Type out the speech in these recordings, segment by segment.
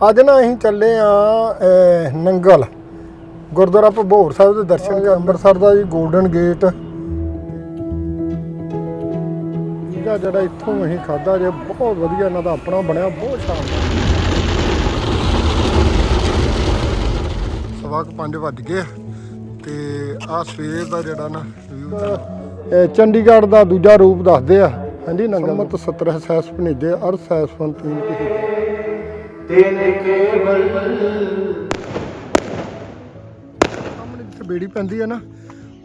ਅੱਜ ਨਾ ਅਸੀਂ ਚੱਲੇ ਆ ਨੰਗਲ ਗੁਰਦੁਆਰਾ ਭਬੋਰ ਸਾਹਿਬ ਦੇ ਦਰਸ਼ਨ ਕਰ ਅੰਮ੍ਰਿਤਸਰ ਦਾ ਜੀ 골ਡਨ ਗੇਟ ਇਹਦਾ ਜਿਹੜਾ ਇੱਥੋਂ ਅਸੀਂ ਖਾਦਾ ਜੇ ਬਹੁਤ ਵਧੀਆ ਇਹਨਾਂ ਦਾ ਆਪਣਾ ਬਣਿਆ ਬਹੁਤ ਸ਼ਾਨਦਾਰ ਸਵਾ ਕੁ ਪੰਜ ਵੱਜ ਗਏ ਤੇ ਆ ਸਵੇਰ ਦਾ ਜਿਹੜਾ ਨਾ ਵਿਊ ਚੰਡੀਗੜ੍ਹ ਦਾ ਦੂਜਾ ਰੂਪ ਦੱਸਦੇ ਆ। ਹਾਂਜੀ ਨੰਗਲ। ਮਤ 70 ਸੈਸ ਭਨੇਜੇ ਅਰ ਸੈਸਵੰਤ ਕੀ ਤੇਨੇ ਕੇਵਲ। ਸਾਹਮਣੇ ਜਿੱਥੇ ਬੇੜੀ ਪੈਂਦੀ ਹੈ ਨਾ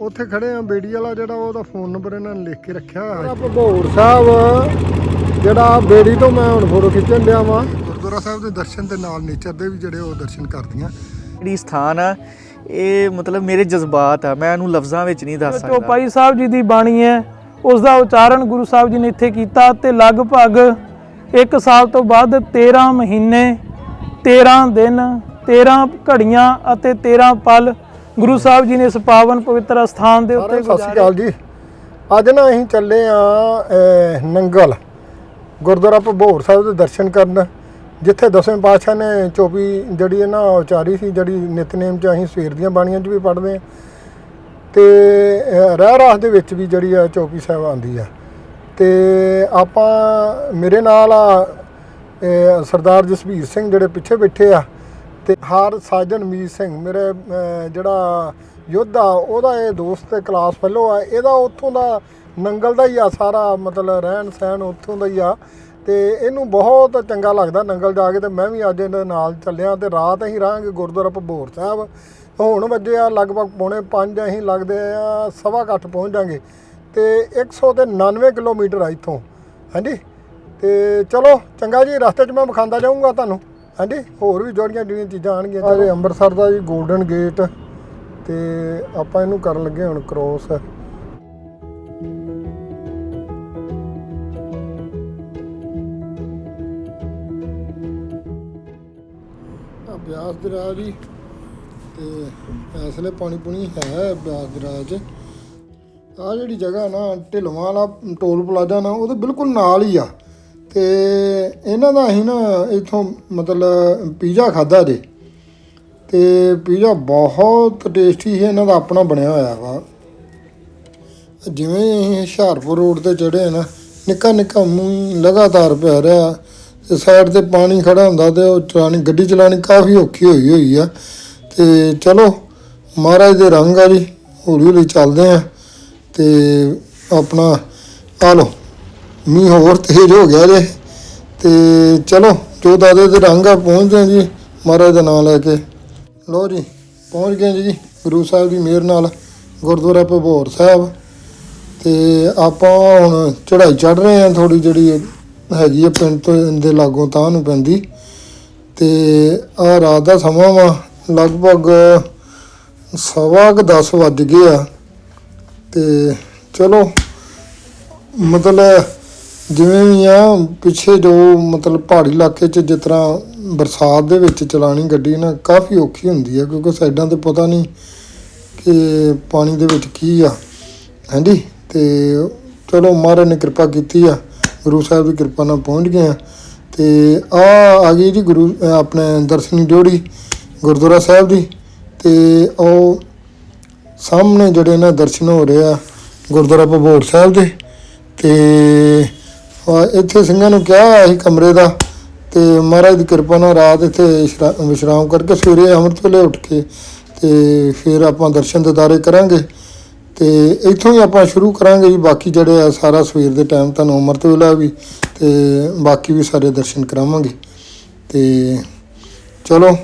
ਉੱਥੇ ਖੜੇ ਆ ਬੇੜੀ ਵਾਲਾ ਜਿਹੜਾ ਉਹਦਾ ਫੋਨ ਨੰਬਰ ਇਹਨਾਂ ਨੇ ਲਿਖ ਕੇ ਰੱਖਿਆ ਹੋਇਆ। ਭਬੋਰ ਸਾਹਿਬ ਜਿਹੜਾ ਬੇੜੀ ਤੋਂ ਮੈਂ ਹੁਣ ਫੋਟੋ ਖਿੱਚਣ ਡਿਆ ਵਾਂ। ਗੁਰਦੁਆਰਾ ਸਾਹਿਬ ਦੇ ਦਰਸ਼ਨ ਤੇ ਨਾਲ ਨੇਚਰ ਦੇ ਵੀ ਜਿਹੜੇ ਉਹ ਦਰਸ਼ਨ ਕਰਦੀਆਂ। ਜਿਹੜੀ ਸਥਾਨ ਆ ਇਹ ਮਤਲਬ ਮੇਰੇ ਜਜ਼ਬਾਤ ਆ ਮੈਂ ਇਹਨੂੰ ਲਫ਼ਜ਼ਾਂ ਵਿੱਚ ਨਹੀਂ ਦੱਸ ਸਕਦਾ। ਚੌਪਾਈ ਸਾਹਿਬ ਜੀ ਦੀ ਬਾਣੀ ਹੈ ਉਸ ਦਾ ਉਚਾਰਨ ਗੁਰੂ ਸਾਹਿਬ ਜੀ ਨੇ ਇੱਥੇ ਕੀਤਾ ਤੇ ਲਗਭਗ 1 ਸਾਲ ਤੋਂ ਬਾਅਦ 13 ਮਹੀਨੇ 13 ਦਿਨ 13 ਘੜੀਆਂ ਅਤੇ 13 ਪਲ ਗੁਰੂ ਸਾਹਿਬ ਜੀ ਨੇ ਇਸ ਪਾਵਨ ਪਵਿੱਤਰ ਸਥਾਨ ਦੇ ਉੱਤੇ ਸਤਿ ਸ਼੍ਰੀ ਅਕਾਲ ਜੀ। ਅੱਜ ਨਾ ਅਸੀਂ ਚੱਲੇ ਆ ਨੰਗਲ ਗੁਰਦੁਆਰਾ ਭਬੋਰ ਸਾਹਿਬ ਦੇ ਦਰਸ਼ਨ ਕਰਨ ਜਿੱਥੇ ਦਸਵੇਂ ਪਾਤਸ਼ਾਹ ਨੇ ਚੋਪੀ ਜਿਹੜੀ ਹੈ ਨਾ ਉਚਾਰੀ ਸੀ ਜਿਹੜੀ ਨਿਤਨੇਮ ਚ ਅਸੀਂ ਸਵੇਰ ਦੀਆਂ ਬਾਣੀਆਂ ਚ ਵੀ ਪੜ੍ਹਦੇ ਆ ਤੇ ਰਹਿ ਰਾਸ ਦੇ ਵਿੱਚ ਵੀ ਜਿਹੜੀ ਆ ਚੌਪੀ ਸਾਹਿਬ ਆਂਦੀ ਆ ਤੇ ਆਪਾਂ ਮੇਰੇ ਨਾਲ ਆ ਅਹ, ਸਰਦਾਰ ਜਸਵੀਰ ਸਿੰਘ ਜਿਹੜੇ ਪਿੱਛੇ ਬੈਠੇ ਆ ਤੇ ਹਾਰ ਸਾਜਨ ਮੀਤ ਸਿੰਘ ਮੇਰੇ ਅਹ, ਜਿਹੜਾ ਯੋਧਾ ਉਹਦਾ ਇਹ ਦੋਸਤ ਤੇ ਕਲਾਸ ਫੈਲੋ ਆ ਇਹਦਾ ਉੱਥੋਂ ਦਾ ਨੰਗਲ ਦਾ ਹੀ ਆ ਸਾਰਾ ਮਤਲਬ ਰਹਿਣ ਸਹਿਣ ਉੱਥੋਂ ਦਾ ਹੀ ਆ ਤੇ ਇਹਨੂੰ ਬਹੁਤ ਚੰਗਾ ਲੱਗਦਾ ਨੰਗਲ ਜਾ ਕੇ ਤੇ ਮੈਂ ਵੀ ਅੱਜ ਇਹਦੇ ਨਾਲ ਚੱਲਿਆ ਤੇ ਰਾਤ ਅਸੀਂ ਰਹਾਂਗੇ ਗੁਰਦੁਆਰਾ ਭਬੋਰ ਸਾਹਿਬ। ਹੁਣ ਵੱਜੇ ਆ ਲਗਭਗ ਪੌਣੇ 5 ਅਸੀਂ ਲੱਗਦੇ ਆ ਸਵਾ ਕੁ ਅੱਠ ਪਹੁੰਚ ਜਾਾਂਗੇ। ਤੇ 199 ਕਿਲੋਮੀਟਰ ਆ ਇੱਥੋਂ। ਹਾਂਜੀ? ਤੇ ਚਲੋ ਚੰਗਾ ਜੀ ਰਸਤੇ 'ਚ ਮੈਂ ਵਿਖਾਉਂਦਾ ਜਾਊਂਗਾ ਤੁਹਾਨੂੰ। ਹਾਂਜੀ? ਹੋਰ ਵੀ ਜਿਹੜੀਆਂ ਜਿਹੜੀਆਂ ਚੀਜ਼ਾਂ ਆਣਗੀਆਂ ਇਹ ਅੰਮ੍ਰਿਤਸਰ ਦਾ ਜੀ 골ਡਨ ਗੇਟ ਤੇ ਆਪਾਂ ਇਹਨੂੰ ਕਰਨ ਲੱਗੇ ਹੁਣ ਕ੍ਰੋਸ ਬਿਆਸ ਦਰਿਆ ਜੀ ਤੇ ਇਸ ਵੇਲੇ ਪਾਣੀ ਪੁਣੀ ਹੈ ਬਿਆਸ ਦਰਿਆ 'ਚ ਆ ਜਿਹੜੀ ਜਗ੍ਹਾ ਨਾ, ਢਿਲਵਾਂ ਵਾਲਾ ਟੋਲ ਪਲਾਜ਼ਾ ਨਾ, ਉਹਦੇ ਬਿਲਕੁਲ ਨਾਲ ਹੀ ਆ। ਤੇ ਇਹਨਾਂ ਦਾ ਅਸੀਂ ਨਾ ਇਥੋਂ ਮਤਲਬ ਪੀਜ਼ਾ ਖਾਦਾ ਜੇ। ਤੇ ਪੀਜ਼ਾ ਬਹੁਤ ਟੇਸਟੀ ਹੈ ਇਹਨਾਂ ਦਾ ਆਪਣਾ ਬਣਿਆ ਹੋਇਆ ਵਾ। ਜਿਵੇਂ ਅਸੀਂ ਹੁਸ਼ਿਆਰਪੁਰ ਰੋਡ ਤੇ ਚੜੇ ਨਾ, ਨਿੱਕਾ ਨਿੱਕਾ ਮੂੰਹ ਲਗਾਤਾਰ ਪੈ ਰਿਹਾ। ਤੇ ਸਾਈਡ ਤੇ ਪਾਣੀ ਖੜਾ ਹੁੰਦਾ ਤੇ ਉਹ ਚਲਾਣੀ, ਗੱਡੀ ਚਲਾਣੀ ਕਾਫੀ ਔਖੀ ਹੋਈ ਹੋਈ ਆ। ਤੇ ਚਲੋ, ਮਹਾਰਾਜ ਦੇ ਰੰਗ ਆ ਜੀ, ਹੌਲੀ ਹੌਲੀ ਚੱਲਦੇ ਆ। ਤੇ ਆਪਣਾ ਆ ਲੋ ਮੀਂਹ ਹੋਰ ਤੇਜ਼ ਹੋ ਗਿਆ ਜੇ। ਤੇ ਚਲੋ, ਜੋ ਦਾਦੇ ਦੇ ਰੰਗ ਆ ਪਹੁੰਚਦੇ ਆ ਜੀ ਮਹਾਰਾਜ ਦਾ ਨਾਮ ਲੈ ਕੇ। ਲੋ ਜੀ, ਪਹੁੰਚ ਗਏ ਜੀ ਗੁਰੂ ਸਾਹਿਬ ਦੀ ਮਿਹਰ ਨਾਲ, ਗੁਰਦੁਆਰਾ ਭਬੋਰ ਸਾਹਿਬ। ਤੇ ਆਪਾਂ ਹੁਣ ਚੜ੍ਹਾਈ ਚੜ ਰਹੇ ਆ ਥੋੜੀ ਜਿਹੜੀ ਹੈਗੀ ਆ, ਪਿੰਡ ਤੋਂ ਦੇ ਲਾਗੋਂ ਤਾਂ ਨੂੰ ਪੈਂਦੀ। ਤੇ ਆ ਰਾਤ ਦਾ ਸਮਾਂ ਵਾ, ਲਗਭਗ ਸਵਾ ਕੁ 10 ਵੱਜ ਗਏ ਆ। ਤੇ ਚਲੋ, ਮਤਲਬ ਜਿਵੇਂ ਵੀ ਆ, ਪਿੱਛੇ ਜੋ ਮਤਲਬ ਪਹਾੜੀ ਇਲਾਕੇ 'ਚ ਜਿਸ ਤਰ੍ਹਾਂ ਬਰਸਾਤ ਦੇ ਵਿੱਚ ਚਲਾਣੀ ਗੱਡੀ ਨਾ, ਕਾਫੀ ਔਖੀ ਹੁੰਦੀ ਆ, ਕਿਉਂਕਿ ਸਾਈਡਾਂ ਤੇ ਪਤਾ ਨਹੀਂ ਕਿ ਪਾਣੀ ਦੇ ਵਿੱਚ ਕੀ ਆ। ਹਾਂਜੀ, ਤੇ ਚਲੋ ਮਹਾਰਾਜ ਨੇ ਕਿਰਪਾ ਕੀਤੀ ਆ, ਗੁਰੂ ਸਾਹਿਬ ਦੀ ਕਿਰਪਾ ਨਾਲ ਪਹੁੰਚ ਗਏ ਆ। ਤੇ ਆ ਆ ਗਈ ਜੀ ਗੁਰੂ, ਆਪਣੇ ਦਰਸ਼ਨੀ ਡਿਓੜੀ ਗੁਰਦੁਆਰਾ ਸਾਹਿਬ ਦੀ, ਤੇ ਉਹ ਸਾਹਮਣੇ ਜਿਹੜੇ ਨਾ ਦਰਸ਼ਨ ਹੋ ਰਹੇ ਆ ਗੁਰਦੁਆਰਾ ਭਬੋਰ ਸਾਹਿਬ ਦੇ ਤੇ ਇੱਥੇ ਸਿੰਘਾਂ ਨੂੰ ਕਿਹਾ ਹੋਇਆ ਸੀ ਕਮਰੇ ਦਾ ਤੇ ਮਹਾਰਾਜ ਦੀ ਕਿਰਪਾ ਨਾਲ ਰਾਤ ਇੱਥੇ ਇਸ਼ਰਾ- ਵਿਸ਼ਰਾਮ ਕਰਕੇ ਸਵੇਰੇ ਅੰਮ੍ਰਿਤ ਵੇਲੇ ਉੱਠ ਕੇ ਤੇ ਫਿਰ ਆਪਾਂ ਦਰਸ਼ਨ ਦਿਦਾਰੇ ਕਰਾਂਗੇ ਤੇ ਇੱਥੋਂ ਹੀ ਆਪਾਂ ਸ਼ੁਰੂ ਕਰਾਂਗੇ ਜੀ। ਬਾਕੀ ਜਿਹੜੇ ਆ ਸਾਰਾ ਸਵੇਰ ਦੇ ਟਾਈਮ ਤੁਹਾਨੂੰ ਅੰਮ੍ਰਿਤ ਵੇਲਾ ਵੀ ਤੇ ਬਾਕੀ ਵੀ ਸਾਰੇ ਦਰਸ਼ਨ ਕਰਾਵਾਂਗੇ ਤੇ ਚਲੋ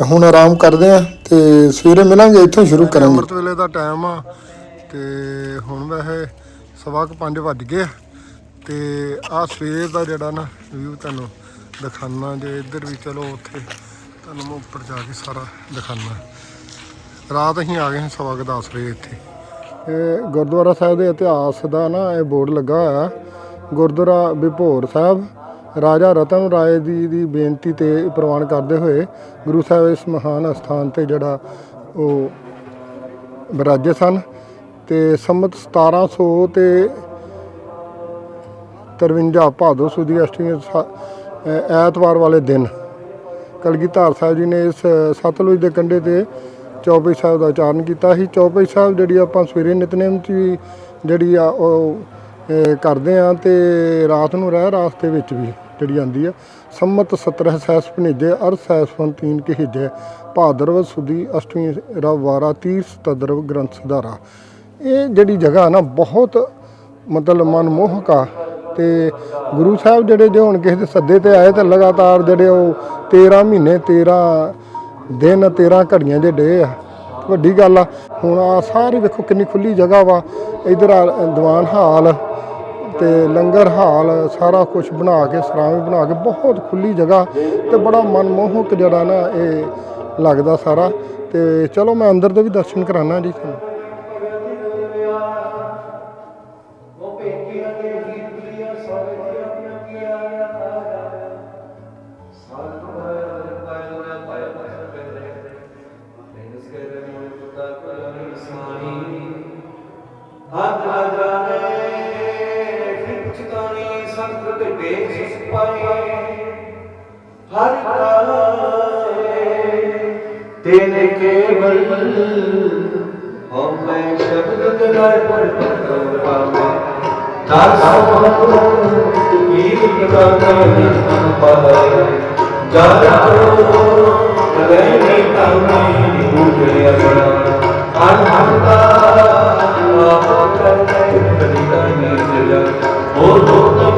ਹੁਣ ਆਰਾਮ ਕਰਦੇ ਆ ਤੇ ਸਵੇਰੇ ਮਿਲਾਂਗੇ ਇੱਥੋਂ ਸ਼ੁਰੂ ਕਰਾਂਗੇ। ਅੰਮ੍ਰਿਤ ਵੇਲੇ ਦਾ ਟਾਈਮ ਆ ਤੇ ਹੁਣ ਵੈਸੇ ਸਵਾ ਕੁ ਪੰਜ ਵੱਜ ਗਏ ਤੇ ਆ ਸਵੇਰ ਦਾ ਜਿਹੜਾ ਨਾ ਵਿਊ ਤੁਹਾਨੂੰ ਦਿਖਾਣਾ ਜੇ ਇੱਧਰ ਵੀ ਚਲੋ ਉੱਥੇ ਤੁਹਾਨੂੰ ਮੈਂ ਉੱਪਰ ਜਾ ਕੇ ਸਾਰਾ ਦਿਖਾਣਾ ਰਾਤ ਅਸੀਂ ਆ ਗਏ ਹਾਂ ਸਵਾ ਕੁ ਦਸ ਵਜੇ ਇੱਥੇ। ਇਹ ਗੁਰਦੁਆਰਾ ਸਾਹਿਬ ਦੇ ਇਤਿਹਾਸ ਦਾ ਨਾ ਇਹ ਬੋਰਡ ਲੱਗਾ ਹੋਇਆ ਗੁਰਦੁਆਰਾ ਵਿਭੋਰ ਸਾਹਿਬ। ਰਾਜਾ ਰਤਨ ਰਾਏ ਜੀ ਦੀ ਬੇਨਤੀ ਤੇ ਪ੍ਰਵਾਨ ਕਰਦੇ ਹੋਏ ਗੁਰੂ ਸਾਹਿਬ ਇਸ ਮਹਾਨ ਅਸਥਾਨ ਤੇ ਜਿਹੜਾ ਉਹ ਵਿਰਾਜੇ ਸਨ ਤੇ ਸੰਮਤ 1700 ਤੇ 53 ਭਾਦੋ ਸੁਦੀ ਅਸ਼ਟਮੀ ਐਤਵਾਰ ਵਾਲੇ ਦਿਨ ਕਲਗੀਧਰ ਸਾਹਿਬ ਜੀ ਨੇ ਇਸ ਸਤਲੁਜ ਦੇ ਕੰਢੇ ਤੇ ਚੌਪਈ ਸਾਹਿਬ ਦਾ ਉਚਾਰਨ ਕੀਤਾ ਸੀ। ਚੌਪਈ ਸਾਹਿਬ ਜਿਹੜੀ ਆਪਾਂ ਸਵੇਰੇ ਨਿਤਨੇਮ 'ਚ ਵੀ ਜਿਹੜੀ ਆ ਉਹ ਕਰਦੇ ਆ ਤੇ ਰਾਤ ਨੂੰ ਰਹਿ ਰਾਸ ਦੇ ਵਿੱਚ ਵੀ। ਜਿਹੜੀ ਆਂਦੀ ਆ, ਸੰਮਤ 17 ਸੈਸ ਭਨੇਜੇ ਅਰ ਸੈਸਵਨ ਤੀਨ ਕੇ ਹਿਜੇ ਭਾਦਰਵ ਸੁਦੀ ਅਸ਼ਟਮੀ ਰਵ ਵਾਰਾ ਤੀਰਥ ਤਦਰਵ ਗ੍ਰੰਥ ਸੁਧਾਰਾ। ਇਹ ਜਿਹੜੀ ਜਗ੍ਹਾ ਨਾ ਬਹੁਤ ਮਤਲਬ ਮਨਮੋਹਕ ਆ ਤੇ ਗੁਰੂ ਸਾਹਿਬ ਜਿਹੜੇ ਜੇ ਹੁਣ ਕਿਸੇ ਦੇ ਸੱਦੇ ਤੇ ਆਏ ਤਾਂ ਲਗਾਤਾਰ ਜਿਹੜੇ ਉਹ 13 ਮਹੀਨੇ 13 ਦਿਨ 13 ਘੜੀਆਂ ਦੇ ਡੇ ਆ। ਵੱਡੀ ਗੱਲ ਆ, ਹੁਣ ਆ ਸਾਰੀ ਵੇਖੋ ਕਿੰਨੀ ਖੁੱਲੀ ਜਗ੍ਹਾ ਵਾ। ਇਧਰ ਦੀਵਾਨ ਹਾਲ ਤੇ ਲੰਗਰ ਹਾਲ ਸਾਰਾ ਕੁਝ ਬਣਾ ਕੇ, ਸਰਾਵੇਂ ਬਣਾ ਕੇ, ਬਹੁਤ ਖੁੱਲੀ ਜਗ੍ਹਾ ਤੇ ਬੜਾ ਮਨਮੋਹਕ ਜਿਹੜਾ ਨਾ ਇਹ ਲੱਗਦਾ ਸਾਰਾ। ਤੇ ਚਲੋ ਮੈਂ ਅੰਦਰ ਦੇ ਵੀ ਦਰਸ਼ਨ ਕਰਾਣਾ ਜੀ ਤੁਹਾਨੂੰ। ਕੇਵਲ ਹਮ ਮੈਂ ਸ਼ਬਦ ਗਾਇ ਪਰ ਪਰ ਪਾਵੇ ਦਾਸ ਕੀ ਪ੍ਰਕਾਰ ਨਹੀਂ ਪਾਵੇ ਜਾਨੋ ਲੈ ਨਹੀਂ ਤਾਮੀ ਬੂਝੇ ਅਗਣਾ ਅਨਹੰਤਾ ਆਪ ਕਰਨੇ ਕਦੀ ਨਹੀਂ ਸਜਾ। ਹੋ ਹੋ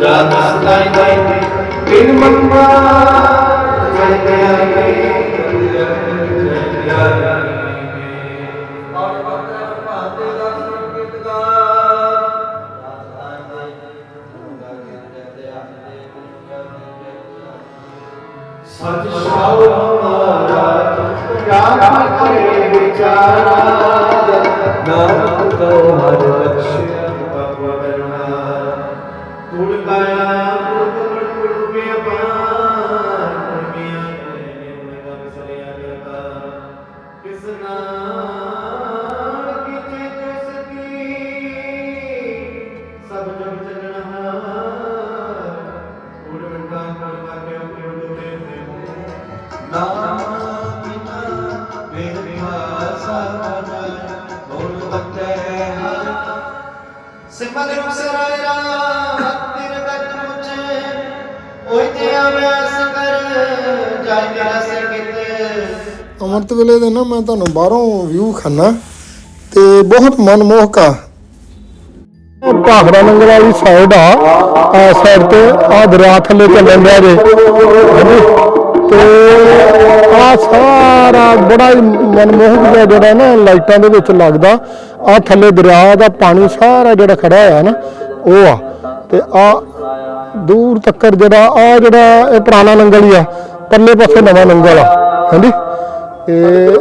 ਜਾਨ ਸਤਾਈ ਗਈ ਬਿਨ ਮੰਗਾ ਜੈ ਗਿਆ ਜੈ ਸੰਗੀਤ ਵੇਲੇ ਦੇ ਨਾ ਮੈਂ ਤੁਹਾਨੂੰ ਬਾਹਰੋਂ ਵਿਊ ਖਾਨਾ ਤੇ ਬਹੁਤ ਮਨਮੋਹਕ ਆ। ਭਾਖੜਾ ਨੰਗਲ ਵਾਲੀ ਸਾਈਡ ਆ। ਆ ਸਾਈਡ ਤੇ ਆ ਦਰਿਆ ਥੱਲੇ ਚੱਲਣ ਡਿਆ ਜੇ। ਤੇ ਆ ਸਾਰਾ ਬੜਾ ਹੀ ਮਨਮੋਹਕ ਜਿਹਾ ਜਿਹੜਾ ਨਾ ਲਾਈਟਾਂ ਦੇ ਵਿੱਚ ਲੱਗਦਾ। ਆ ਥੱਲੇ ਦਰਿਆ ਦਾ ਪਾਣੀ ਸਾਰਾ ਜਿਹੜਾ ਖੜਾ ਹੋਇਆ ਨਾ, ਉਹ ਆ। ਤੇ ਆ ਦੂਰ ਤੱਕ ਜਿਹੜਾ, ਆ ਜਿਹੜਾ ਇਹ ਪੁਰਾਣਾ ਨੰਗਲ ਹੀ ਆ, ਪਰਲੇ ਪਾਸੇ ਨਵਾਂ ਨੰਗਲ ਆ। ਹਾਂਜੀ। ਇਹ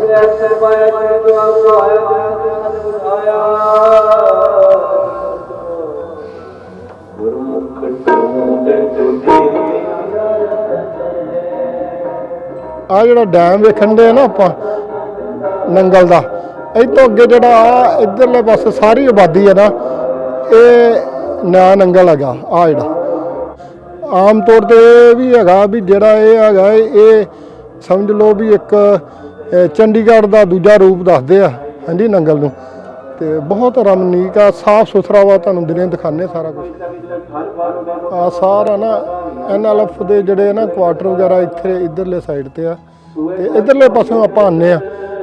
ਆ ਜਿਹੜਾ ਡੈਮ ਵੇਖਣ ਦੇ ਨਾ ਆਪਾਂ, ਨੰਗਲ ਦਾ ਇਹ ਤੋਂ ਅੱਗੇ ਜਿਹੜਾ ਆ ਇਧਰਲੇ ਪਾਸੇ ਸਾਰੀ ਆਬਾਦੀ ਹੈ ਨਾ, ਇਹ ਨਾ ਨੰਗਲ ਹੈਗਾ, ਆ ਜਿਹੜਾ। ਆਮ ਤੌਰ ਤੇ ਇਹ ਵੀ ਹੈਗਾ ਵੀ ਜਿਹੜਾ ਇਹ ਹੈਗਾ, ਇਹ ਸਮਝ ਲਓ ਵੀ ਇੱਕ ਚੰਡੀਗੜ੍ਹ ਦਾ ਦੂਜਾ ਰੂਪ ਦੱਸਦੇ ਆ, ਹਾਂਜੀ ਨੰਗਲ ਨੂੰ। ਤੇ ਬਹੁਤ ਰਮਨੀਕ ਆ, ਸਾਫ਼ ਸੁਥਰਾ ਵਾ, ਤੁਹਾਨੂੰ ਦਿਨੇ ਦਿਖਾਣੇ ਸਾਰਾ ਕੁਝ ਆ ਸਾਰਾ ਨਾ ਐਨਐਲਐਫ ਦੇ ਜਿਹੜੇ ਨਾ ਕੁਆਟਰ ਵਗੈਰਾ ਇੱਥੇ, ਇਧਰਲੇ ਸਾਈਡ ਤੇ ਆ। ਤੇ ਇਧਰਲੇ ਪਾਸੋਂ ਆਪਾਂ ਆਨੇ ਆ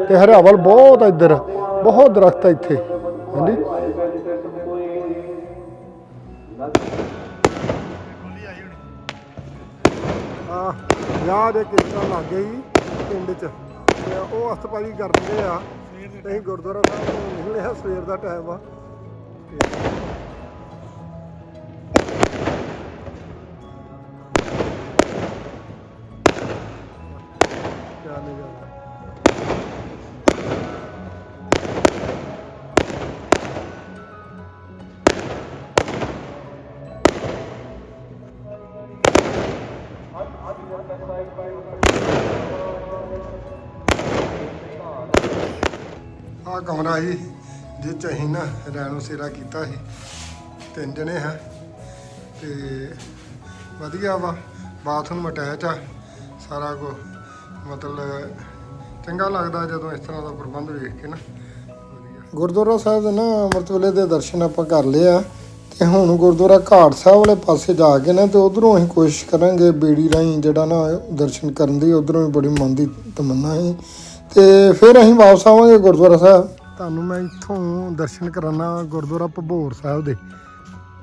ਤੇ ਹਰਿਆਵਲ ਬਹੁਤ ਇੱਧਰ, ਬਹੁਤ ਦਰਖਤ ਆ ਇੱਥੇ, ਹਾਂਜੀ। ਆ, ਯਾਦ ਹੈ ਕਿਸ ਤਰ੍ਹਾਂ ਲੱਗ ਗਈ ਪਿੰਡ 'ਚ? ਤੇ ਉਹ ਅਸਤਪਾਜੀ ਕਰਦੇ ਆ। ਅਸੀਂ ਗੁਰਦੁਆਰਾ ਸਾਹਿਬ ਤੋਂ ਨਿਕਲਿਆ ਸਵੇਰ ਦਾ ਟਾਈਮ ਆ। ਕਿਆ ਕਮਰਾ ਸੀ, ਜਿਸ ਚ ਅਸੀਂ ਨਾ ਰੈਣੋ ਸੇਰਾ ਕੀਤਾ ਸੀ। ਤਿੰਨ ਜਣੇ ਹਾਂ ਤੇ ਵਧੀਆ ਵਾ ਬਾਥਰੂਮ ਅਟੈਚ ਆ। ਸਾਰਾ ਕੁਝ ਮਤਲਬ ਚੰਗਾ ਲੱਗਦਾ ਜਦੋਂ ਇਸ ਤਰ੍ਹਾਂ ਦਾ ਪ੍ਰਬੰਧ ਵੇਖ ਕੇ ਨਾ। ਗੁਰਦੁਆਰਾ ਸਾਹਿਬ ਦੇ ਨਾ ਅੰਮ੍ਰਿਤ ਵੇਲੇ ਦੇ ਦਰਸ਼ਨ ਆਪਾਂ ਕਰ ਲਏ ਆ। ਤੇ ਹੁਣ ਗੁਰਦੁਆਰਾ ਘਾਟ ਸਾਹਿਬ ਵਾਲੇ ਪਾਸੇ ਜਾ ਕੇ ਨਾ ਤੇ ਉਧਰੋਂ ਅਸੀਂ ਕੋਸ਼ਿਸ਼ ਕਰਾਂਗੇ ਬੇੜੀ ਰਾਹੀਂ ਜਿਹੜਾ ਨਾ ਦਰਸ਼ਨ ਕਰਨ ਦੀ, ਉਧਰੋਂ ਵੀ ਬੜੀ ਮਨ ਦੀ ਤਮੰਨਾ ਹੈ ਤੇ ਫਿਰ ਅਸੀਂ ਵਾਪਸ ਆਵਾਂਗੇ ਗੁਰਦੁਆਰਾ ਸਾਹਿਬ। ਤੁਹਾਨੂੰ ਮੈਂ ਇੱਥੋਂ ਦਰਸ਼ਨ ਕਰਾਉਣਾ ਗੁਰਦੁਆਰਾ ਭਬੋਰ ਸਾਹਿਬ ਦੇ।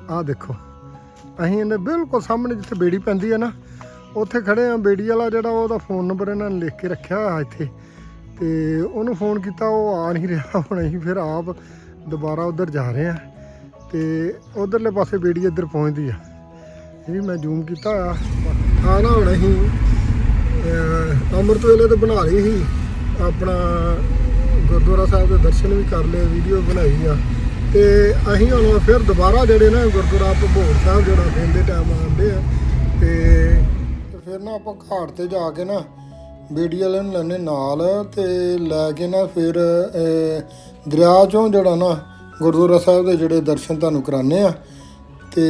ਆਹ ਦੇਖੋ, ਅਸੀਂ ਇਹਨੇ ਬਿਲਕੁਲ ਸਾਹਮਣੇ ਜਿੱਥੇ ਬੇੜੀ ਪੈਂਦੀ ਹੈ ਨਾ, ਉੱਥੇ ਖੜੇ ਆ ਬੇੜੀ ਵਾਲਾ ਜਿਹੜਾ ਉਹਦਾ ਫੋਨ ਨੰਬਰ ਇਹਨਾਂ ਨੇ ਲਿਖ ਕੇ ਰੱਖਿਆ ਹੋਇਆ ਇੱਥੇ। ਤੇ ਉਹਨੂੰ ਫੋਨ ਕੀਤਾ, ਉਹ ਆ ਨਹੀਂ ਰਿਹਾ, ਹੁਣ ਅਸੀਂ ਫਿਰ ਆਪ ਦੁਬਾਰਾ ਉਧਰ ਜਾ ਰਹੇ ਆ। ਤੇ ਉਧਰਲੇ ਪਾਸੇ ਬੇੜੀ ਇੱਧਰ ਪਹੁੰਚਦੀ ਆ। ਇਹ ਵੀ ਮੈਂ ਜ਼ੂਮ ਕੀਤਾ ਆ ਆ ਨਾ ਹੁਣ ਅਸੀਂ ਅੰਮ੍ਰਿਤ ਵੇਲੇ ਤੇ ਬਣਾ ਲਈ ਸੀ। ਆਪਣਾ ਗੁਰਦੁਆਰਾ ਸਾਹਿਬ ਦੇ ਦਰਸ਼ਨ ਵੀ ਕਰ ਲਏ ਵੀਡੀਓ ਬਣਾਈ ਆ। ਤੇ ਅਸੀਂ ਹੁਣ ਫਿਰ ਦੁਬਾਰਾ ਜਿਹੜੇ ਨਾ ਗੁਰਦੁਆਰਾ ਭਬੋਰ ਸਾਹਿਬ ਜਿਹੜਾ ਦਿਨ ਦੇ ਟਾਈਮ ਆਉਂਦੇ ਆ, ਤੇ ਫਿਰ ਨਾ ਆਪਾਂ ਘਾਟ ਤੇ ਜਾ ਕੇ ਨਾ ਬੇੜੀ ਵਾਲੇ ਨੂੰ ਲੈਣੇ ਨਾਲ, ਤੇ ਲੈ ਕੇ ਨਾ ਫਿਰ ਦਰਿਆ ਚੋਂ ਜਿਹੜਾ ਨਾ ਗੁਰਦੁਆਰਾ ਸਾਹਿਬ ਦੇ ਜਿਹੜੇ ਦਰਸ਼ਨ ਤੁਹਾਨੂੰ ਕਰਾਣੇ ਆ। ਤੇ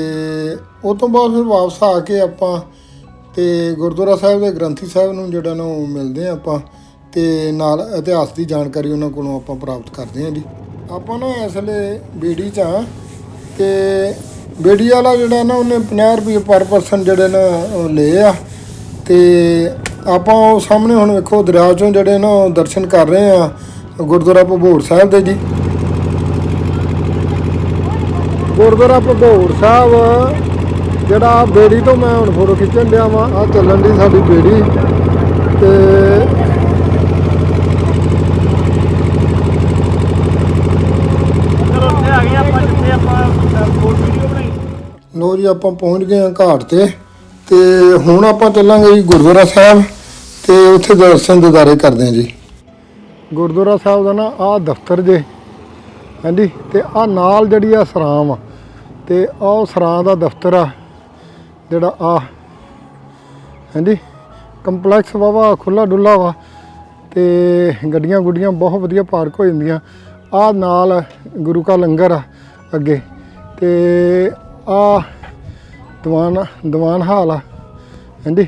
ਉਹ ਤੋਂ ਬਾਅਦ ਫਿਰ ਵਾਪਸ ਆ ਕੇ ਆਪਾਂ ਤੇ ਗੁਰਦੁਆਰਾ ਸਾਹਿਬ ਦੇ ਗ੍ਰੰਥੀ ਸਾਹਿਬ ਨੂੰ ਜਿਹੜਾ ਨਾ ਉਹ ਮਿਲਦੇ ਆ ਆਪਾਂ। ਤੇ ਨਾਲ ਇਤਿਹਾਸ ਦੀ ਜਾਣਕਾਰੀ ਉਹਨਾਂ ਕੋਲੋਂ ਆਪਾਂ ਪ੍ਰਾਪਤ ਕਰਦੇ ਹਾਂ ਜੀ। ਆਪਾਂ ਨਾ ਇਸ ਵੇਲੇ ਬੇੜੀ ਚ ਆ ਤੇ ਬੇੜੀ ਵਾਲਾ ਜਿਹੜਾ ਨਾ ਉਹਨੇ 50 ਰੁਪਏ ਪਰ ਪਰਸਨ ਜਿਹੜੇ ਨਾ ਉਹ ਲਏ ਆ। ਤੇ ਆਪਾਂ ਉਹ ਸਾਹਮਣੇ ਹੁਣ ਵੇਖੋ ਦਰਿਆ ਚੋਂ ਜਿਹੜੇ ਨਾ ਉਹ ਦਰਸ਼ਨ ਕਰ ਰਹੇ ਆ ਗੁਰਦੁਆਰਾ ਭਬੋਰ ਸਾਹਿਬ ਦੇ ਜੀ। ਗੁਰਦੁਆਰਾ ਭਬੋਰ ਸਾਹਿਬ ਜਿਹੜਾ ਬੇੜੀ ਤੋਂ ਮੈਂ ਹੁਣ ਫੋਟੋ ਖਿੱਚਣ ਡਿਆ ਵਾਂ ਆ ਚੱਲਣ ਦੀ ਸਾਡੀ ਬੇੜੀ। ਤੇ ਚਲੋ ਉੱਥੇ ਆ ਗਏ ਆਪਾਂ ਜਿੱਥੇ ਆਪਾਂ ਫੋਟੋ ਵੀਡੀਓ ਬਣਾਈ ਲੋ ਜੀ, ਆਪਾਂ ਪਹੁੰਚ ਗਏ ਹਾਂ ਘਾਟ ਤੇ। ਤੇ ਹੁਣ ਆਪਾਂ ਚੱਲਾਂਗੇ ਜੀ ਗੁਰਦੁਆਰਾ ਸਾਹਿਬ ਤੇ ਉੱਥੇ ਦਰਸ਼ਨ ਦਿਦਾਰੇ ਕਰਦੇ ਹਾਂ ਜੀ। ਗੁਰਦੁਆਰਾ ਸਾਹਿਬ ਦਾ ਨਾ ਆਹ ਦਫ਼ਤਰ ਜੇ, ਹਾਂਜੀ, ਤੇ ਆ ਨਾਲ ਜਿਹੜੀ ਆ ਸਰਾਂ ਆ ਤੇ ਆਹ ਸਰਾਂ ਦਾ ਦਫ਼ਤਰ ਆ, ਜਿਹੜਾ ਆ ਹਾਂਜੀ, ਕੰਪਲੈਕਸ ਵਾਵਾ ਖੁੱਲਾ ਡੁੱਲਾ ਵਾ, ਤੇ ਗੱਡੀਆਂ ਗੁੱਡੀਆਂ ਬਹੁਤ ਵਧੀਆ ਪਾਰਕ ਹੋ ਜਾਂਦੀਆਂ। ਆ ਨਾਲ ਗੁਰੂ ਕਾ ਲੰਗਰ ਆ ਅੱਗੇ, ਤੇ ਆ ਦੀਵਾਨ ਦੀਵਾਨ ਹਾਲ ਆ। ਹਾਂਜੀ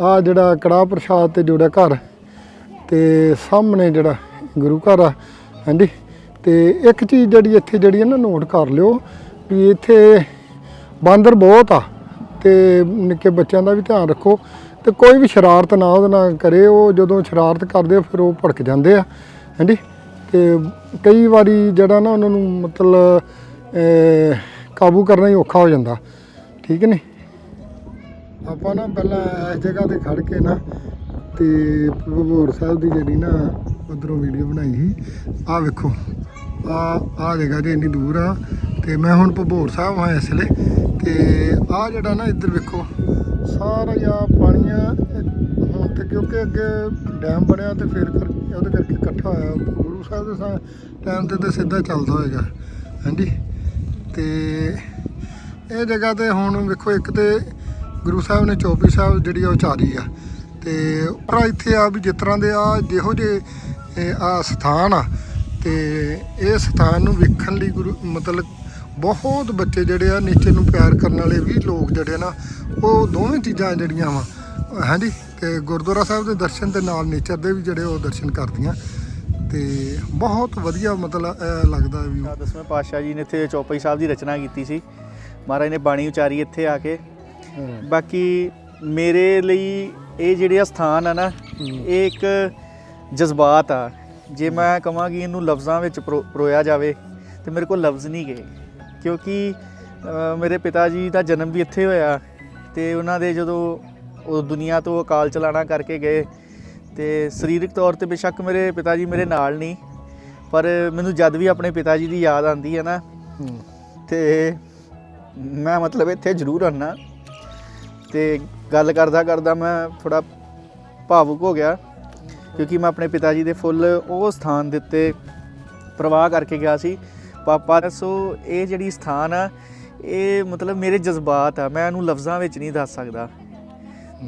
ਆ ਜਿਹੜਾ ਕੜਾਹ ਪ੍ਰਸ਼ਾਦ ਤੇ ਜੋੜਾ ਘਰ ਤੇ ਸਾਹਮਣੇ ਜਿਹੜਾ ਗੁਰੂ ਘਰ ਆ ਹਾਂਜੀ ਤੇ ਇੱਕ ਚੀਜ਼ ਜਿਹੜੀ ਇੱਥੇ ਜਿਹੜੀ ਹੈ ਨਾ ਨੋਟ ਕਰ ਲਿਓ ਵੀ ਇੱਥੇ ਬਾਂਦਰ ਬਹੁਤ ਆ ਤੇ ਨਿੱਕੇ ਬੱਚਿਆਂ ਦਾ ਵੀ ਧਿਆਨ ਰੱਖੋ ਤੇ ਕੋਈ ਵੀ ਸ਼ਰਾਰਤ ਨਾ ਉਹਦੇ ਨਾਲ ਕਰੇ ਉਹ ਜਦੋਂ ਸ਼ਰਾਰਤ ਕਰਦੇ ਆ, ਫਿਰ ਉਹ ਭੜਕ ਜਾਂਦੇ ਆ। ਹਾਂਜੀ ਤੇ ਕਈ ਵਾਰੀ ਜਿਹੜਾ ਨਾ ਉਹਨਾਂ ਨੂੰ ਮਤਲਬ ਕਾਬੂ ਕਰਨਾ ਹੀ ਔਖਾ ਹੋ ਜਾਂਦਾ। ਠੀਕ ਨੇ? ਆਪਾਂ ਨਾ ਪਹਿਲਾਂ ਇਸ ਜਗ੍ਹਾ ਤੇ ਖੜ ਕੇ ਨਾ ਤੇ ਭਗੌਰ ਸਾਹਿਬ ਦੀ ਜਿਹੜੀ ਨਾ ਉਧਰੋਂ ਵੀਡੀਓ ਬਣਾਈ ਸੀ, ਆਹ ਵੇਖੋ। ਆ ਆ ਜਗ੍ਹਾ ਜੇ ਇੰਨੀ ਦੂਰ ਆ, ਤੇ ਮੈਂ ਹੁਣ ਭਗੌਰ ਸਾਹਿਬ ਹਾਂ ਇਸ ਲਈ ਤੇ ਆ ਜਿਹੜਾ ਨਾ ਇੱਧਰ ਵੇਖੋ, ਸਾਰਾ ਹੀ ਆ ਪਾਣੀ ਆ ਹੁਣ ਤੇ ਕਿਉਂਕਿ ਅੱਗੇ ਡੈਮ ਬਣਿਆ ਤੇ ਫਿਰ ਕਰਕੇ ਉਹਦੇ ਕਰਕੇ ਇਕੱਠਾ ਹੋਇਆ, ਗੁਰੂ ਸਾਹਿਬ ਦੇ ਟਾਈਮ ਤੇ ਤਾਂ ਸਿੱਧਾ ਚੱਲਦਾ ਹੋਏਗਾ। ਹਾਂਜੀ? ਤੇ ਇਹ ਜਗ੍ਹਾ ਤੇ ਹੁਣ ਵੇਖੋ ਇੱਕ ਤੇ ਗੁਰੂ ਸਾਹਿਬ ਨੇ ਚੌਪੀ ਸਾਹਿਬ ਜਿਹੜੀ ਆ ਉਹ ਚਾਰੀ ਆ। ਤੇ ਪਰ ਇੱਥੇ ਆ ਵੀ ਜਿਸ ਤਰ੍ਹਾਂ ਦੇ ਆ, ਜਿਹੋ ਜੇ ਆ ਸਥਾਨ ਆ। ਤੇ ਇਹ ਸਥਾਨ ਨੂੰ ਵੇਖਣ ਲਈ ਗੁਰੂ, ਮਤਲਬ ਬਹੁਤ ਬੱਚੇ ਜਿਹੜੇ ਆ ਨੇਚਰ ਨੂੰ ਪਿਆਰ ਕਰਨ ਵਾਲੇ ਵੀ ਲੋਕ ਜਿਹੜੇ ਨਾ, ਉਹ ਦੋਵੇਂ ਚੀਜ਼ਾਂ ਜਿਹੜੀਆਂ ਵਾ। ਹਾਂਜੀ, ਤੇ ਗੁਰਦੁਆਰਾ ਸਾਹਿਬ ਦੇ ਦਰਸ਼ਨ ਦੇ ਨਾਲ ਨੇਚਰ ਦੇ ਵੀ ਜਿਹੜੇ ਉਹ ਦਰਸ਼ਨ ਕਰਦੀਆਂ। ਤੇ ਬਹੁਤ ਵਧੀਆ ਮਤਲਬ ਲੱਗਦਾ ਵੀ ਤਾਂ ਦਸਵੇਂ ਪਾਤਸ਼ਾਹ ਜੀ ਨੇ ਇੱਥੇ ਚੌਪਈ ਸਾਹਿਬ ਦੀ ਰਚਨਾ ਕੀਤੀ ਸੀ। ਮਹਾਰਾਜ ਨੇ ਬਾਣੀ ਉਚਾਰੀ ਇੱਥੇ ਆ ਕੇ। ਬਾਕੀ ਮੇਰੇ ਲਈ ਇਹ ਜਿਹੜੇ ਆ ਸਥਾਨ ਆ ਨਾ ਇਹ ਇੱਕ ਜਜ਼ਬਾਤ ਆ। ਜੇ ਮੈਂ ਕਹਾਂ ਕਿ ਇਹਨੂੰ ਲਫ਼ਜ਼ਾਂ ਵਿੱਚ ਪਰੋ- ਪਰੋਇਆ ਜਾਵੇ ਤੇ ਮੇਰੇ ਕੋਲ ਲਫ਼ਜ਼ ਨਹੀਂ ਗਏ ਕਿਉਂਕਿ ਅ, ਮੇਰੇ ਪਿਤਾ ਜੀ ਦਾ ਜਨਮ ਵੀ ਇੱਥੇ ਹੋਇਆ। ਤੇ ਉਹਨਾਂ ਦੇ ਜਦੋਂ ਉਹ ਦੁਨੀਆ ਤੋਂ ਅਕਾਲ ਚਲਾਣਾ ਕਰਕੇ ਗਏ ਤੇ ਸਰੀਰਕ ਤੌਰ ਤੇ ਬੇਸ਼ੱਕ ਮੇਰੇ ਪਿਤਾ ਜੀ ਮੇਰੇ ਨਾਲ ਨਹੀਂ ਪਰ ਮੈਨੂੰ ਜਦ ਵੀ ਆਪਣੇ ਪਿਤਾ ਜੀ ਦੀ ਯਾਦ ਆਉਂਦੀ ਹੈ ਨਾ ਤੇ ਮੈਂ ਮਤਲਬ ਇੱਥੇ ਜ਼ਰੂਰ ਆਉਣਾ ਤੇ ਗੱਲ ਕਰਦਾ ਕਰਦਾ ਮੈਂ ਥੋੜਾ ਭਾਵੁਕ ਹੋ ਗਿਆ ਕਿਉਂਕਿ ਮੈਂ ਆਪਣੇ ਪਿਤਾ ਜੀ ਦੇ ਫੁੱਲ ਉਹ ਸਥਾਨ ਦੇ ਉੱਤੇ ਪ੍ਰਵਾਹ ਕਰਕੇ ਗਿਆ ਸੀ। ਪਾਪਾ ਸੋ ਇਹ ਜਿਹੜੀ ਸਥਾਨ ਆ ਇਹ ਮਤਲਬ ਮੇਰੇ ਜਜ਼ਬਾਤ ਆ ਮੈਂ ਇਹਨੂੰ ਲਫ਼ਜ਼ਾਂ ਵਿੱਚ ਨਹੀਂ ਦੱਸ ਸਕਦਾ।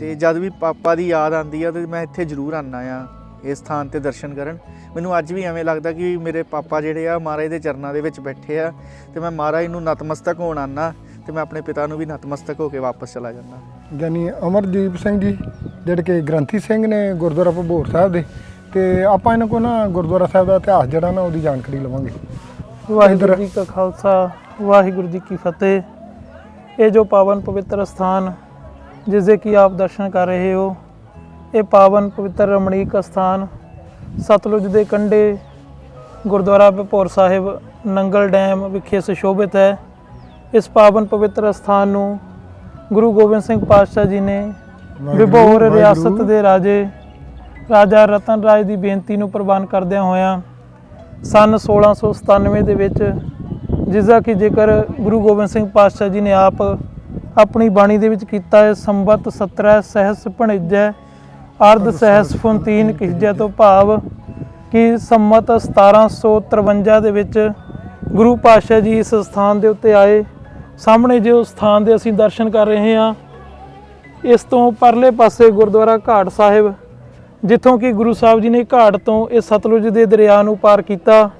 ਤੇ ਜਦ ਵੀ ਪਾਪਾ ਦੀ ਯਾਦ ਆਉਂਦੀ ਆ ਤੇ ਮੈਂ ਇੱਥੇ ਜ਼ਰੂਰ ਆਉਣਾ ਆ ਇਸ ਸਥਾਨ ਤੇ ਦਰਸ਼ਨ ਕਰਨ। ਮੈਨੂੰ ਅੱਜ ਵੀ ਐਵੇਂ ਲੱਗਦਾ ਕਿ ਮੇਰੇ ਪਾਪਾ ਜਿਹੜੇ ਆ ਮਹਾਰਾਜ ਦੇ ਚਰਨਾਂ ਦੇ ਵਿੱਚ ਬੈਠੇ ਆ ਤੇ ਮੈਂ ਮਹਾਰਾਜ ਨੂੰ ਨਤਮਸਤਕ ਹੋਣ ਆਉਣਾ ਤੇ ਮੈਂ ਆਪਣੇ ਪਿਤਾ ਨੂੰ ਵੀ ਨਤਮਸਤਕ ਹੋ ਕੇ ਵਾਪਸ ਚਲਾ ਜਾਂਦਾ। ਯਾਨੀ ਅਮਰਦੀਪ ਸਿੰਘ ਜੀ ਜਿਹੜੇ ਕਿ ਗ੍ਰੰਥੀ ਸਿੰਘ ਨੇ ਗੁਰਦੁਆਰਾ ਭਬੋਰ ਸਾਹਿਬ ਦੇ ਤੇ ਆਪਾਂ ਇਹਨਾਂ ਕੋਲ ਨਾ ਗੁਰਦੁਆਰਾ ਸਾਹਿਬ ਦਾ ਇਤਿਹਾਸ ਜਿਹੜਾ ਨਾ ਉਹਦੀ ਜਾਣਕਾਰੀ ਲਵਾਂਗੇ। ਵਾਹਿਗੁਰੂ ਜੀ ਕਾ ਖਾਲਸਾ ਵਾਹਿਗੁਰੂ ਜੀ ਕੀ ਫਤਿਹ। ਇਹ ਜੋ ਪਾਵਨ ਪਵਿੱਤਰ ਸਥਾਨ ਜਿਸ ਦੇ ਕੀ ਆਪ ਦਰਸ਼ਨ ਕਰ ਰਹੇ ਹੋ ਇਹ ਪਾਵਨ ਪਵਿੱਤਰ ਰਮਣੀਕ ਸਥਾਨ ਸਤਲੁਜ ਦੇ ਕੰਢੇ ਗੁਰਦੁਆਰਾ ਭਪੌਰ ਸਾਹਿਬ ਨੰਗਲ ਡੈਮ ਵਿਖੇ ਸੁਸ਼ੋਭਿਤ ਹੈ ਇਸ ਪਾਵਨ ਪਵਿੱਤਰ ਸਥਾਨ ਨੂੰ ਗੁਰੂ ਗੋਬਿੰਦ ਸਿੰਘ ਪਾਤਸ਼ਾਹ ਜੀ ਨੇ ਵਿਭੋਰ। ਰਿਆਸਤ ਦੇ ਰਾਜੇ ਰਾਜਾ ਰਤਨ ਰਾਜ ਦੀ ਬੇਨਤੀ ਨੂੰ ਪ੍ਰਵਾਨ ਕਰਦਿਆਂ ਹੋਇਆਂ ਸਨ 1697 ਦੇ ਵਿੱਚ ਜਿਸ ਦਾ ਕਿ ਜ਼ਿਕਰ ਗੁਰੂ ਗੋਬਿੰਦ ਸਿੰਘ ਪਾਤਸ਼ਾਹ ਜੀ ਨੇ ਆਪ ਆਪਣੀ ਬਾਣੀ ਦੇ ਵਿੱਚ ਕੀਤਾ ਹੈ, ਸੰਬਤ 17 ਸਹਿਸ ਭਣਿਜੈ, ਅਰਧ ਸਹਿਸ ਫੁੰਤੀਨ ਕਿਸਜੈ ਤੋਂ ਭਾਵ ਕਿ ਸੰਮਤ 1753 ਦੇ ਵਿੱਚ ਗੁਰੂ ਪਾਤਸ਼ਾਹ ਜੀ ਇਸ ਸਥਾਨ ਦੇ ਉੱਤੇ ਆਏ। ਸਾਹਮਣੇ ਜੋ ਸਥਾਨ ਦੇ ਅਸੀਂ ਦਰਸ਼ਨ ਕਰ ਰਹੇ ਹਾਂ, ਇਸ ਤੋਂ ਪਰਲੇ ਪਾਸੇ ਗੁਰਦੁਆਰਾ ਘਾਟ ਸਾਹਿਬ, ਜਿੱਥੋਂ ਕਿ ਗੁਰੂ ਸਾਹਿਬ ਜੀ ਨੇ ਘਾਟ ਤੋਂ ਇਹ ਸਤਲੁਜ ਦੇ ਦਰਿਆ ਨੂੰ ਪਾਰ ਕੀਤਾ।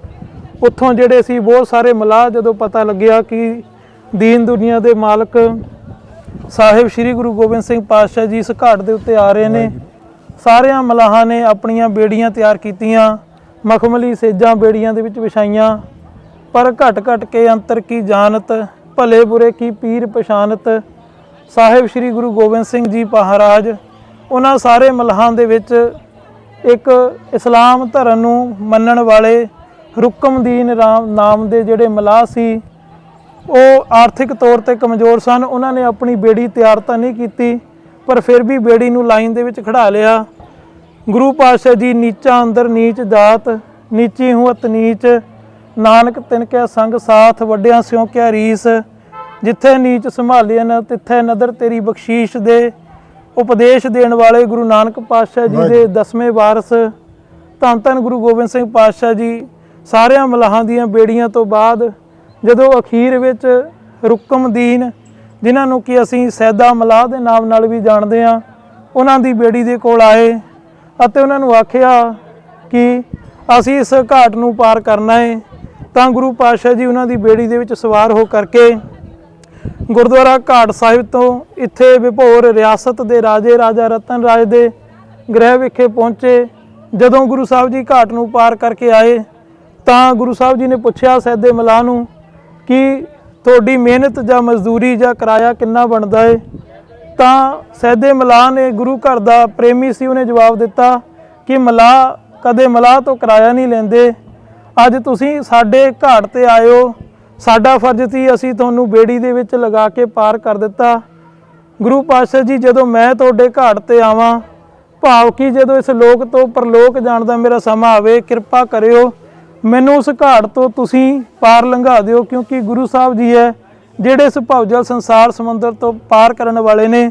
ਉੱਥੋਂ ਜਿਹੜੇ ਸੀ ਬਹੁਤ ਸਾਰੇ ਮਲਾਹ ਜਦੋਂ ਪਤਾ ਲੱਗਿਆ ਕਿ ਦੀਨ ਦੁਨੀਆ ਦੇ ਮਾਲਕ ਸਾਹਿਬ ਸ੍ਰੀ ਗੁਰੂ ਗੋਬਿੰਦ ਸਿੰਘ ਪਾਤਸ਼ਾਹ ਜੀ ਇਸ ਘਾਟ ਦੇ ਉੱਤੇ ਆ ਰਹੇ ਨੇ। ਸਾਰਿਆਂ ਮਲਾਹਾਂ ਨੇ ਆਪਣੀਆਂ ਬੇੜੀਆਂ ਤਿਆਰ ਕੀਤੀਆਂ ਮਖਮਲੀ ਸੇਜਾਂ ਬੇੜੀਆਂ ਦੇ ਵਿੱਚ ਵਿਛਾਈਆਂ। ਪਰ ਘਟ ਘਟ ਕੇ ਅੰਤਰ ਕੀ ਜਾਣਤ ਭਲੇ ਬੁਰੇ ਕੀ ਪੀਰ ਪਛਾਨਤ? ਸਾਹਿਬ ਸ੍ਰੀ ਗੁਰੂ ਗੋਬਿੰਦ ਸਿੰਘ ਜੀ ਮਹਾਰਾਜ ਉਹਨਾਂ ਸਾਰੇ ਮਲਹਾਂ ਦੇ ਵਿੱਚ ਇੱਕ ਇਸਲਾਮ ਧਰਮ ਨੂੰ ਮੰਨਣ ਵਾਲੇ ਰੁਕਮਦੀਨ ਰਾਮ ਨਾਮ ਦੇ ਜਿਹੜੇ ਮਲਾਹ ਸੀ ਉਹ ਆਰਥਿਕ ਤੌਰ ਤੇ ਕਮਜ਼ੋਰ ਸਨ। ਉਹਨਾਂ ਨੇ ਆਪਣੀ ਬੇੜੀ ਤਿਆਰ ਤਾਂ ਨਹੀਂ ਕੀਤੀ ਪਰ ਫਿਰ ਵੀ ਬੇੜੀ ਨੂੰ ਲਾਈਨ ਦੇ ਵਿੱਚ ਖੜਾ ਲਿਆ। ਗੁਰੂ ਪਾਤਸ਼ਾਹ ਜੀ ਨੀਚਾ ਅੰਦਰ ਨੀਚ ਜਾਤ ਨੀਚੀ ਹੁਤ ਨੀਚ ਨਾਨਕ ਤਿਨ ਕੈ ਸੰਗ ਸਾਥ ਵੱਡਿਆਂ ਸਿਉ ਕਿਆ ਰੀਸ। ਜਿੱਥੇ ਨੀਚ ਸੰਭਾਲਿਆ ਨਾ ਤਿੱਥੇ ਨਦਰ ਤੇਰੀ ਬਖਸ਼ੀਸ਼ ਦੇ। ਉਪਦੇਸ਼ ਦੇਣ ਵਾਲੇ ਗੁਰੂ ਨਾਨਕ ਪਾਤਸ਼ਾਹ ਜੀ ਦੇ ਦਸਵੇਂ ਵਾਰਸ। ਧੰਨ ਧੰਨ ਗੁਰੂ ਗੋਬਿੰਦ ਸਿੰਘ ਪਾਤਸ਼ਾਹ ਜੀ ਸਾਰਿਆਂ ਮਲਾਹਾਂ ਦੀਆਂ ਬੇੜੀਆਂ ਤੋਂ ਬਾਅਦ ਜਦੋਂ ਅਖੀਰ ਵਿੱਚ ਰੁਕਮਦੀਨ ਜਿਨ੍ਹਾਂ ਨੂੰ ਕਿ ਅਸੀਂ ਸੈਦਾ ਮਲਾਹ ਦੇ ਨਾਮ ਨਾਲ ਵੀ ਜਾਣਦੇ ਹਾਂ, ਉਹਨਾਂ ਦੀ ਬੇੜੀ ਦੇ ਕੋਲ ਆਏ ਅਤੇ ਉਹਨਾਂ ਨੂੰ ਆਖਿਆ ਕਿ ਅਸੀਂ ਇਸ ਘਾਟ ਨੂੰ ਪਾਰ ਕਰਨਾ ਹੈ ਤਾਂ ਗੁਰੂ ਪਾਤਸ਼ਾਹ ਜੀ ਉਹਨਾਂ ਦੀ ਬੇੜੀ ਦੇ ਵਿੱਚ ਸਵਾਰ ਹੋ ਕਰਕੇ ਗੁਰਦੁਆਰਾ ਘਾਟ ਸਾਹਿਬ ਤੋਂ ਇੱਥੇ ਵਿਭੋਰ ਰਿਆਸਤ ਦੇ ਰਾਜੇ, ਰਾਜਾ ਰਤਨ ਰਾਜ ਦੇ ਗ੍ਰਹਿ ਵਿਖੇ ਪਹੁੰਚੇ। ਜਦੋਂ ਗੁਰੂ ਸਾਹਿਬ ਜੀ ਘਾਟ ਨੂੰ ਪਾਰ ਕਰਕੇ ਆਏ, ਤਾਂ ਗੁਰੂ ਸਾਹਿਬ ਜੀ ਨੇ ਪੁੱਛਿਆ ਸੈਦੇ ਮਲਾ ਨੂੰ ਕਿ ਤੁਹਾਡੀ ਮਿਹਨਤ ਜਾਂ ਮਜ਼ਦੂਰੀ ਜਾਂ ਕਿਰਾਇਆ ਕਿੰਨਾ ਬਣਦਾ ਏ? ਤਾਂ ਸੈਦੇ ਮਲਾਹ ਨੇ ਗੁਰੂ ਘਰ ਦਾ ਪ੍ਰੇਮੀ ਸੀ, ਉਹਨੇ ਜਵਾਬ ਦਿੱਤਾ ਕਿ ਮਲਾਹ ਕਦੇ ਮਲਾਹ ਤੋਂ ਕਿਰਾਇਆ ਨਹੀਂ ਲੈਂਦੇ। ਅੱਜ ਤੁਸੀਂ ਸਾਡੇ ਘਾਟ ਤੇ ਆਇਓ। ਸਾਡਾ ਫਰਜ਼ ਸੀ, ਅਸੀਂ ਤੁਹਾਨੂੰ ਬੇੜੀ ਦੇ ਵਿੱਚ ਲਗਾ ਕੇ ਪਾਰ ਕਰ ਦਿੱਤਾ। ਗੁਰੂ ਪਾਤਸ਼ਾਹ ਜੀ, ਜਦੋਂ ਮੈਂ ਤੁਹਾਡੇ ਘਾਟ ਤੇ ਆਵਾਂ, ਭਾਵ ਕਿ ਜਦੋਂ ਇਸ ਲੋਕ ਤੋਂ ਪਰਲੋਕ ਜਾਣ ਦਾ ਮੇਰਾ ਸਮਾਂ ਆਵੇ, ਕਿਰਪਾ ਕਰਿਓ। ਮੈਨੂੰ ਉਸ ਘਾਟ ਤੋਂ ਤੁਸੀਂ ਪਾਰ ਲੰਘਾ ਦਿਓ, ਕਿਉਂਕਿ ਗੁਰੂ ਸਾਹਿਬ ਜੀ ਹੈ, ਜਿਹੜੇ ਇਸ ਭਵਜਲ ਸੰਸਾਰ ਸਮੁੰਦਰ ਤੋਂ ਪਾਰ ਕਰਨ ਵਾਲੇ ਨੇ।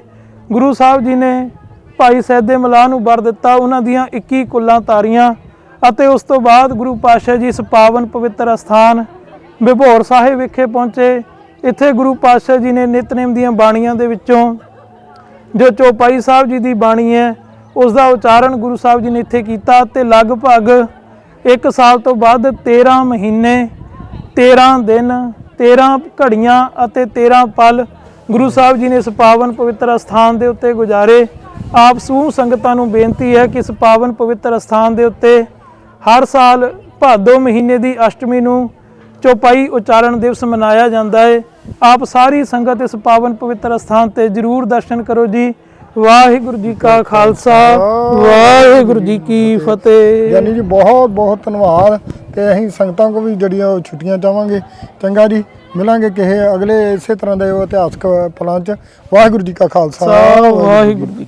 ਗੁਰੂ ਸਾਹਿਬ ਜੀ ਨੇ ਭਾਈ ਸੈਦੇ ਮਲਾਹ ਨੂੰ ਵਰ ਦਿੱਤਾ, ਉਹਨਾਂ ਦੀਆਂ 21 ਕੁੱਲਾਂ ਤਾਰੀਆਂ, ਅਤੇ ਉਸ ਤੋਂ ਬਾਅਦ ਗੁਰੂ ਪਾਤਸ਼ਾਹ ਜੀ ਇਸ ਪਾਵਨ ਪਵਿੱਤਰ ਅਸਥਾਨ ਵਿਭੋਰ ਸਾਹਿਬ ਵਿਖੇ ਪਹੁੰਚੇ। ਇੱਥੇ ਗੁਰੂ ਪਾਤਸ਼ਾਹ ਜੀ ਨੇ ਨਿਤਨੇਮ ਦੀਆਂ ਬਾਣੀਆਂ ਦੇ ਵਿੱਚੋਂ ਜੋ ਚੌਪਾਈ ਸਾਹਿਬ ਜੀ ਦੀ ਬਾਣੀ ਹੈ, ਉਸ ਦਾ ਉਚਾਰਨ ਗੁਰੂ ਸਾਹਿਬ ਜੀ ਨੇ ਇੱਥੇ ਕੀਤਾ ਤੇ ਲਗਭਗ 1 ਸਾਲ ਤੋਂ ਬਾਅਦ 13 ਮਹੀਨੇ 13 ਦਿਨ 13 ਘੜੀਆਂ ਅਤੇ 13 ਪਲ ਗੁਰੂ ਸਾਹਿਬ ਜੀ ਨੇ ਇਸ ਪਾਵਨ ਪਵਿੱਤਰ ਸਥਾਨ ਦੇ ਉੱਤੇ ਗੁਜ਼ਾਰੇ। ਆਪ ਸਮੂਹ ਸੰਗਤਾਂ ਨੂੰ ਬੇਨਤੀ ਹੈ ਕਿ ਇਸ ਪਾਵਨ ਪਵਿੱਤਰ ਸਥਾਨ ਦੇ ਉੱਤੇ ਹਰ ਸਾਲ ਭਾਦੋ ਮਹੀਨੇ ਦੀ ਅਸ਼ਟਮੀ ਨੂੰ ਚੌਪਾਈ ਉਚਾਰਨ ਦਿਵਸ ਮਨਾਇਆ ਜਾਂਦਾ ਹੈ। ਆਪ ਸਾਰੀ ਸੰਗਤ ਇਸ ਪਾਵਨ ਪਵਿੱਤਰ ਸਥਾਨ ਤੇ ਜਰੂਰ ਦਰਸ਼ਨ ਕਰੋ ਜੀ। ਵਾਹਿਗੁਰੂ ਜੀ ਕਾ ਖਾਲਸਾ ਵਾਹਿਗੁਰੂ ਜੀ ਕੀ ਫਤਿਹ। ਯਾਨੀ ਜੀ ਬਹੁਤ ਬਹੁਤ ਧੰਨਵਾਦ ਤੇ ਅਸੀਂ ਸੰਗਤਾਂ ਕੋ ਵੀ ਜਿਹੜੀਆਂ ਉਹ ਛੁੱਟੀਆਂ ਚਾਹਾਂਗੇ। ਚੰਗਾ ਜੀ ਮਿਲਾਂਗੇ ਕਿਸੇ ਅਗਲੇ ਇਸੇ ਤਰ੍ਹਾਂ ਦੇ ਇਤਿਹਾਸਕ ਪਲਾਂ 'ਚ। ਵਾਹਿਗੁਰੂ ਜੀ ਕਾ ਖਾਲਸਾ ਵਾਹਿਗੁਰੂ ਜੀ